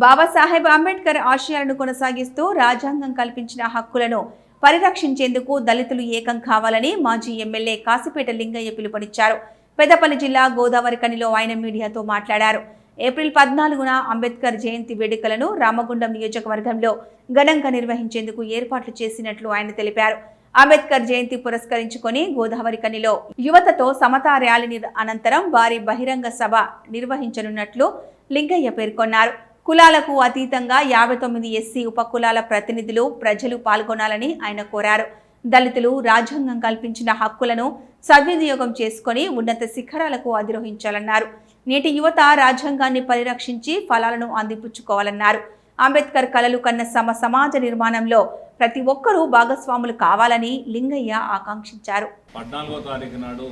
బాబాసాహెబ్ అంబేద్కర్ ఆశయాలను కొనసాగిస్తూ రాజ్యాంగం కల్పించిన హక్కులను పరిరక్షించేందుకు దళితులు ఏకం కావాలని మాజీ ఎమ్మెల్యే కాసిపేట లింగయ్య పిలుపునిచ్చారు. పెద్దపల్లి జిల్లా గోదావరి కనిలో ఆయన మీడియాతో మాట్లాడారు. ఏప్రిల్ పద్నాలుగున అంబేద్కర్ జయంతి వేడుకలను రామగుండం నియోజకవర్గంలో ఘనంగా నిర్వహించేందుకు ఏర్పాట్లు చేసినట్లు ఆయన తెలిపారు. అంబేద్కర్ జయంతి పురస్కరించుకొని గోదావరి కనిలో యువతతో సమతా ర్యాలీ అనంతరం భారీ బహిరంగ సభ నిర్వహించనున్నట్లు లింగయ్య పేర్కొన్నారు. కులాలకు అతీతంగా యాభై తొమ్మిది ఎస్సీ ఉపకులాల ప్రతినిధులు ప్రజలు పాల్గొనాలని ఆయన కోరారు. దళితులు రాజ్యాంగం కల్పించిన హక్కులను సద్వినియోగం చేసుకొని ఉన్నత శిఖరాలకు అధిరోహించాలన్నారు. నేటి యువత రాజ్యాంగాన్ని పరిరక్షించి ఫలాలను అందిపుచ్చుకోవాలన్నారు. అంబేద్కర్ కలలు కన్న సమ సమాజ నిర్మాణంలో ప్రతి ఒక్కరూ భాగస్వాములు కావాలని లింగయ్య ఆకాంక్షించారు. పద్నాలుగో తారీఖు నాడు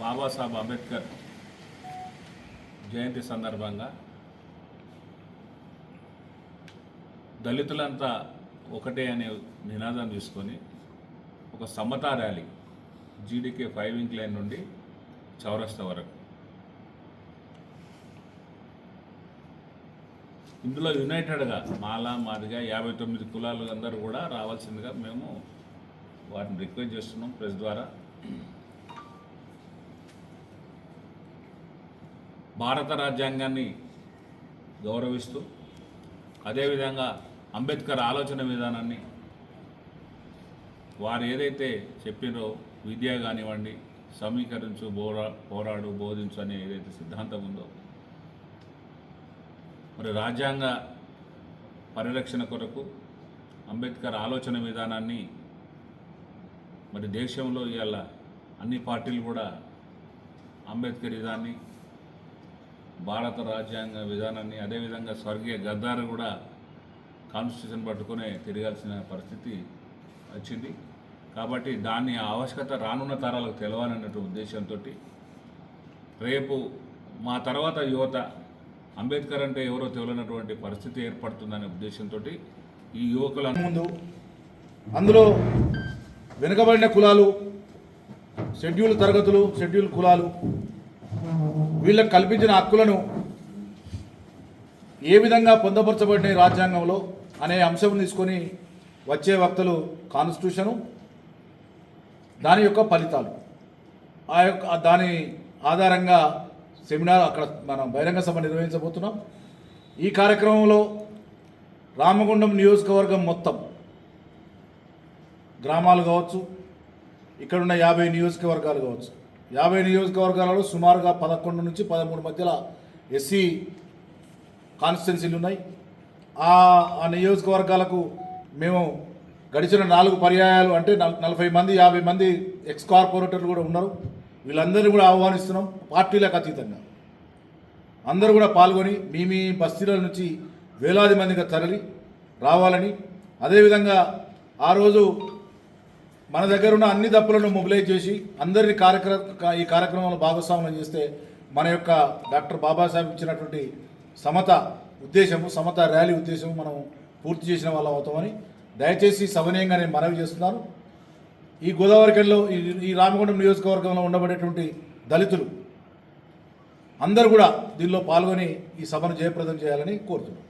బాబాసాహెబ్ అంబేద్కర్ జయంతి సందర్భంగా దళితులంతా ఒకటే అనే నినాదం తీసుకొని ఒక సమతా rally GDK five incline నుండి చౌరస్తా వరకు. ఇందులో యునైటెడ్గా మాల మాదిగా యాభై తొమ్మిది కులాలు అందరూ కూడా రావాల్సిందిగా మేము వాటిని రిక్వెస్ట్ చేస్తున్నాం ప్రెస్ ద్వారా. భారత రాజ్యాంగాన్ని గౌరవిస్తూ అదేవిధంగా అంబేద్కర్ ఆలోచన విధానాన్ని వారు ఏదైతే చెప్పినో విద్య కానివ్వండి సమీకరించు పోరా పోరాడు బోధించు అనే ఏదైతే సిద్ధాంతం ఉందో మరి రాజ్యాంగ పరిరక్షణ కొరకు అంబేద్కర్ ఆలోచన విధానాన్ని మరి దేశంలో ఇవాళ అన్ని పార్టీలు కూడా అంబేద్కర్ విధాన్ని భారత రాజ్యాంగ విధానాన్ని అదేవిధంగా స్వర్గీయ గద్దారు కూడా కాన్స్టిట్యూషన్ పట్టుకునే తిరగాల్సిన పరిస్థితి వచ్చింది. కాబట్టి దాన్ని ఆవశ్యకత రానున్న తరాలకు తెలవాలన్నట్టు ఉద్దేశంతో రేపు మా తర్వాత యువత అంబేద్కర్ అంటే ఎవరో తెలియనటువంటి పరిస్థితి ఏర్పడుతుందనే ఉద్దేశంతో ఈ యువకుల ముందు అందులో వెనుకబడిన కులాలు షెడ్యూల్ తరగతులు షెడ్యూల్ కులాలు వీళ్ళకు కల్పించిన హక్కులను ఏ విధంగా పొందపరచబడినాయి రాజ్యాంగంలో అనే అంశం తీసుకొని వచ్చే వక్తలు కాన్స్టిట్యూషను దాని యొక్క ఫలితాలు. ఆ యొక్క దాని ఆధారంగా సెమినార్ అక్కడ మనం బహిరంగ సభ నిర్వహించబోతున్నాం. ఈ కార్యక్రమంలో రామగుండం నియోజకవర్గం మొత్తం గ్రామాలు కావచ్చు ఇక్కడున్న యాభై నియోజకవర్గాలు కావచ్చు. యాభై నియోజకవర్గాలలో సుమారుగా పదకొండు నుంచి పదమూడు మధ్యలో ఎస్సీ కాన్స్టిట్యున్సీలు ఉన్నాయి ఆ ఆ నియోజకవర్గాలకు మేము గడిచిన నాలుగు పర్యాయాలు అంటే నలభై మంది యాభై మంది ఎక్స్ కార్పొరేటర్లు కూడా ఉన్నారు. వీళ్ళందరినీ కూడా ఆహ్వానిస్తున్నాం పార్టీలకు అతీతంగా. అందరూ కూడా పాల్గొని మీ మీ బస్తీల నుంచి వేలాది మందిగా తరలి రావాలని. అదేవిధంగా ఆ రోజు మన దగ్గర ఉన్న అన్ని దప్పులను మొబిలైజ్ చేసి అందరినీ కార్యక్రమ ఈ కార్యక్రమంలో భాగస్వామ్యం చేస్తే మన యొక్క డాక్టర్ బాబాసాహెబ్ ఇచ్చినటువంటి సమత ఉద్దేశము సమత ర్యాలీ ఉద్దేశము మనం పూర్తి చేసిన వాళ్ళం అవుతామని దయచేసి సవనీయంగా నేను మనవి చేస్తున్నాను. ఈ గోదావరికెళ్ళలో ఈ ఈ రామగుండం నియోజకవర్గంలో ఉండబడేటువంటి దళితులు అందరూ కూడా దీనిలో పాల్గొని ఈ సభను జయప్రదం చేయాలని కోరుతున్నాను